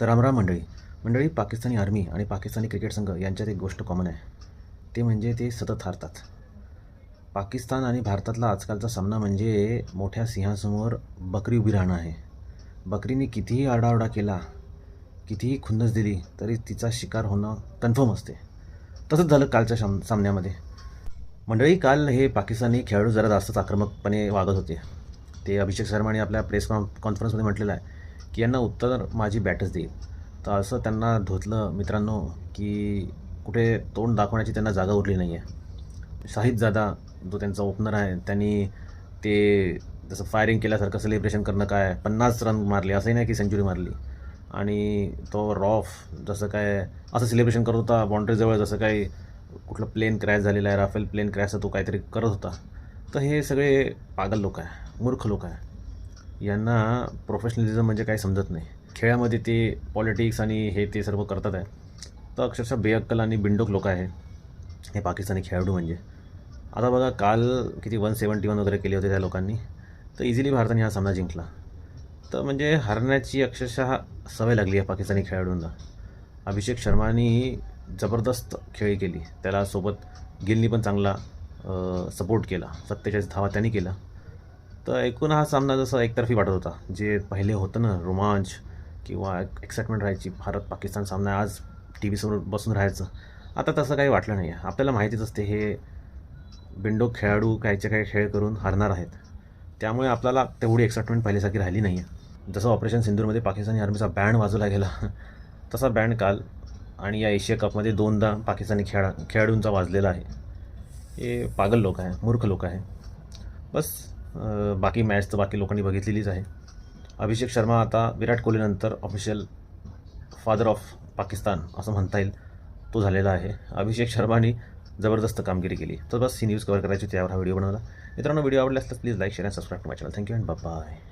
तर रामराम मंडळी. मंडळी पाकिस्तानी आर्मी आणि पाकिस्तानी क्रिकेट संघ यांच्यात एक गोष्ट कॉमन आहे. ते म्हणजे ते सतत हारतात. पाकिस्तान आणि भारतातला आजकालचा सामना म्हणजे मोठ्या सिंहासमोर बकरी उभी राहणं आहे. बकरीने कितीही आरडाओरडा केला कितीही खुन्नस दिली तरी तिचा शिकार होणं कन्फर्म असते. तसंच झालं कालच्या साम सामन्यामध्ये. मंडळी काल हे पाकिस्तानी खेळाडू जरा जास्तच आक्रमकपणे वागत होते. ते अभिषेक शर्माने आपल्या प्रेस कॉन कॉन्फरन्समध्ये म्हटलेलं आहे की यांना उत्तर माझी बॅटच देईल. तर असं त्यांना धोतलं मित्रांनो की कुठे तोंड दाखवण्याची त्यांना जागा उरली नाही आहे शाहिद जादा जो त्यांचा ओपनर आहे त्यांनी ते जसं फायरिंग केल्यासारखं सेलिब्रेशन करणं काय पन्नास रन मारले असंही नाही की सेंचुरी मारली. आणि तो रॉफ जसं काय असं सेलिब्रेशन करत होता बाउंड्रीजवळ जसं काही कुठलं प्लेन क्रॅश झालेलं आहे राफेल प्लेन क्रॅशचा तो काहीतरी करत होता. तर हे सगळे पागल लोक आहे मूर्ख लोक आहे. यांना प्रोफेशनलिझम म्हणजे काही समजत नाही. खेळामध्ये ते पॉलिटिक्स आणि हे ते सर्व करतात आहे. तर अक्षरशः बेअक्कल आणि बिंडोक लोक आहे. हे पाकिस्तानी खेळाडू म्हणजे. आता बघा काल किती वन सेवन्टी वन वगैरे केले होते त्या लोकांनी. तर इझिली भारताने हा सामना जिंकला. तर म्हणजे हरण्याची अक्षरशः सवय लागली आहे पाकिस्तानी खेळाडूंना. अभिषेक शर्मानी जबरदस्त खेळी केली. त्याला सोबत गिलनी पण चांगला सपोर्ट केला. सत्तेचाळीस धावा त्यांनी केला तर एकूण हा सामना जसा एकतर्फी वाटत होता जे पहिले होतं ना रोमांच किंवा एक्साइटमेंट राहायची भारत पाकिस्तान सामना आज टी व्हीसमोर बसून राहायचं आता तसं काही वाटलं नाही आहे आपल्याला माहितीच असते हे बिंडो खेळाडू काहीचे काही खेळ करून हारणार आहेत. त्यामुळे आपल्याला तेवढी एक्साइटमेंट पहिल्यासारखी राहिली नाही आहे जसं ऑपरेशन सिंधूरमध्ये पाकिस्तानी आर्मीचा बँड वाजवला गेला तसा बँड काल आणि या एशिया कपमध्ये दोनदा पाकिस्तानी खेळा खेळाडूंचा वाजलेला आहे. हे पागल लोक आहे मूर्ख लोक आहे. बस बाकी मॅच तर बाकी लोकांनी बघितलेलीच आहे. अभिषेक शर्मा आता विराट कोहलीनंतर ऑफिशियल फादर ऑफ पाकिस्तान असं म्हणता येईल. तो झालेला आहे. अभिषेक शर्माने जबरदस्त कामगिरी केली. तर बस ही न्यूज कव्हर करायची त्यावर हा व्हिडिओ बनवला. मित्रांनो व्हिडिओ आवडला असल्यास प्लीज लाईक शेअर आणि subscribe to my channel thank you and bye